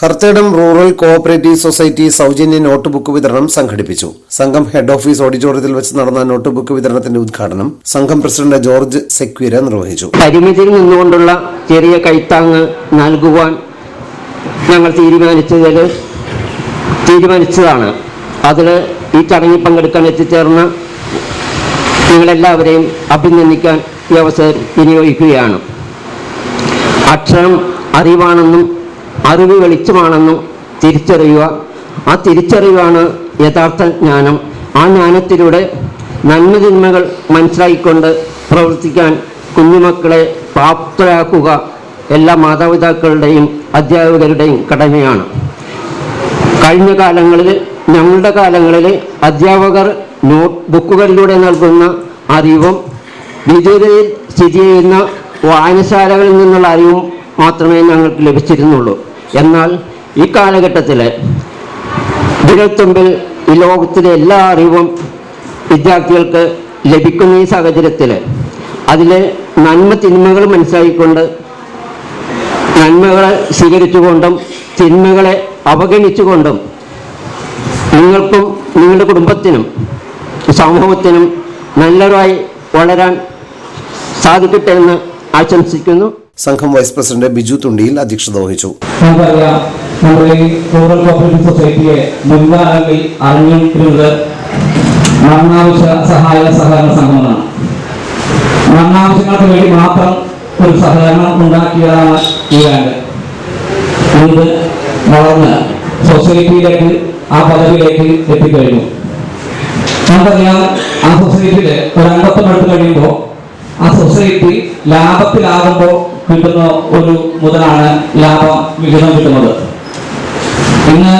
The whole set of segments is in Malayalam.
കർത്തേടം റൂറൽ കോഓപ്പറേറ്റീവ് സൊസൈറ്റി സൗജന്യ നോട്ട് ബുക്ക് വിതരണം സംഘടിപ്പിച്ചു. സംഘം ഹെഡ് ഓഫീസ് ഓഡിറ്റോറിയത്തിൽ വെച്ച് നടന്ന നോട്ട് ബുക്ക് വിതരണത്തിന്റെ ഉദ്ഘാടനം സംഘം പ്രസിഡന്റ് ജോർജ് സെക്വീര നിർവഹിച്ചു. പരിമിതിയിൽ നിന്നുകൊണ്ടുള്ള ചെറിയ കൈത്താങ്ങ് നൽകുവാൻ ഞങ്ങൾ തീരുമാനിച്ചതിൽ തീരുമാനിച്ചതാണ്. അതിൽ ഈ ചടങ്ങിൽ പങ്കെടുക്കാൻ എത്തിച്ചേർന്ന നിങ്ങളെല്ലാവരെയും അഭിനന്ദിക്കാൻ ഈ അവസരം വിനിയോഗിക്കുകയാണ്. അക്ഷരം അറിവാണെന്നും അറിവ് വെളിച്ചമാണെന്നും തിരിച്ചറിയുക. ആ തിരിച്ചറിവാണ് യഥാർത്ഥ ജ്ഞാനം. ആ ജ്ഞാനത്തിലൂടെ നന്മ തിന്മകൾ മനസ്സിലാക്കിക്കൊണ്ട് പ്രവർത്തിക്കാൻ കുഞ്ഞുമക്കളെ പ്രാപ്തരാക്കുക എല്ലാ മാതാപിതാക്കളുടെയും അധ്യാപകരുടെയും കടമയാണ്. കഴിഞ്ഞ കാലങ്ങളിൽ ഞങ്ങളുടെ കാലങ്ങളിൽ അധ്യാപകർ നോട്ട് ബുക്കുകളിലൂടെ നൽകുന്ന അറിവും വിദൂരയിൽ സ്ഥിതി ചെയ്യുന്ന വായനശാലകളിൽ നിന്നുള്ള അറിവും മാത്രമേ ഞങ്ങൾക്ക് ലഭിച്ചിരുന്നുള്ളൂ. എന്നാൽ ഈ കാലഘട്ടത്തിൽ വിരൽത്തുമ്പിൽ ഈ ലോകത്തിലെ എല്ലാ അറിവും വിദ്യാർത്ഥികൾക്ക് ലഭിക്കുന്ന ഈ സാഹചര്യത്തിൽ അതിലെ നന്മ തിന്മകൾ മനസ്സിലാക്കിക്കൊണ്ട് നന്മകളെ സ്വീകരിച്ചുകൊണ്ടും തിന്മകളെ അവഗണിച്ചുകൊണ്ടും നിങ്ങൾക്കും നിങ്ങളുടെ കുടുംബത്തിനും സമൂഹത്തിനും നല്ലവരായി വളരാൻ സാധിക്കട്ടെ എന്ന് ആശംസിക്കുന്നു. സംഘം വൈസ് പ്രസിഡന്റ് ബിജു തുണ്ടിയിൽ അധ്യക്ഷത വഹിച്ചു. നമ്മുടെ സഹായ വേണ്ടി മാത്രം ഒരു സഹകരണം ഉണ്ടാക്കിയതാണ് ഈ ബാങ്ക്. ഇത് വളർന്ന് സൊസൈറ്റിയിലേക്ക് ആ പദവിയിലേക്ക് എത്തിക്കഴിഞ്ഞു. നമുക്കറിയാം ആ സൊസൈറ്റിയിൽ ഒരു കഴിയുമ്പോൾ ആ സൊസൈറ്റി ലാഭത്തിലാകുമ്പോൾ കിട്ടുന്ന ഒരു മുതലാണ് ലാഭം വിഹിതം കിട്ടുന്നത്. ഇന്ന്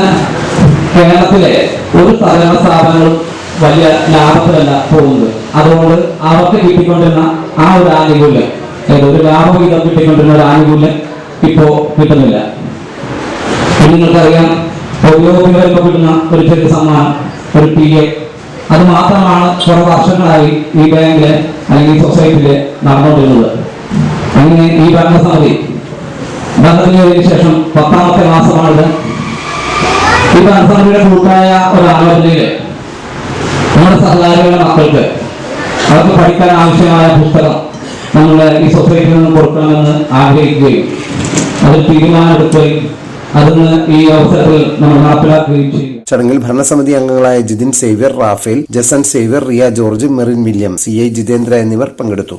കേരളത്തിലെ ഒരു സഹകരണ സ്ഥാപനങ്ങളും വലിയ ലാഭത്തിലല്ല പോകുന്നത്. അതുകൊണ്ട് അവർക്ക് കിട്ടിക്കൊണ്ടിരുന്ന ആ ഒരു ആനുകൂല്യം ഒരു ലാഭവിഹിതം കിട്ടിക്കൊണ്ടിരുന്ന ഒരു ആനുകൂല്യം ഇപ്പോ കിട്ടുന്നില്ല. നിങ്ങൾക്കറിയാം വരുമ്പോൾ കിട്ടുന്ന ഒരു ചെറിയ സമ്മാനം ഒരു പി എ അത് മാത്രമാണ് കുറെ വർഷങ്ങളായി ഈ ബാങ്കിൽ അല്ലെങ്കിൽ സൊസൈറ്റിയിൽ നടന്നുകൊണ്ടിരുന്നത്. അങ്ങനെ ഈ ഭരണസമിതി ഭരണത്തിന് ശേഷം പത്താമത്തെ മാസമാണിത്. ഈ ഭരണസമിതിയുടെ കൂട്ടായ ഒരു ആലോചനയിൽ നമ്മുടെ സഹകാരികളുടെ മക്കൾക്ക് അവർക്ക് പഠിക്കാൻ ആവശ്യമായ പുസ്തകം നമ്മൾ ഈ സൊസൈറ്റിയിൽ നിന്ന് കൊടുക്കണമെന്ന് ആഗ്രഹിക്കുകയും അത് തീരുമാനമെടുക്കുകയും അതിന് ഈ അവസരത്തിൽ നമ്മൾ നടപ്പിലാക്കുകയും ചെയ്യും ചടങ്ങിൽ ഭരണസമിതി അംഗങ്ങളായ Jithin Xavier Raphael Jason Xavier Riya George Merin William C I Jitendra എന്നിവർ പങ്കെടുത്തു.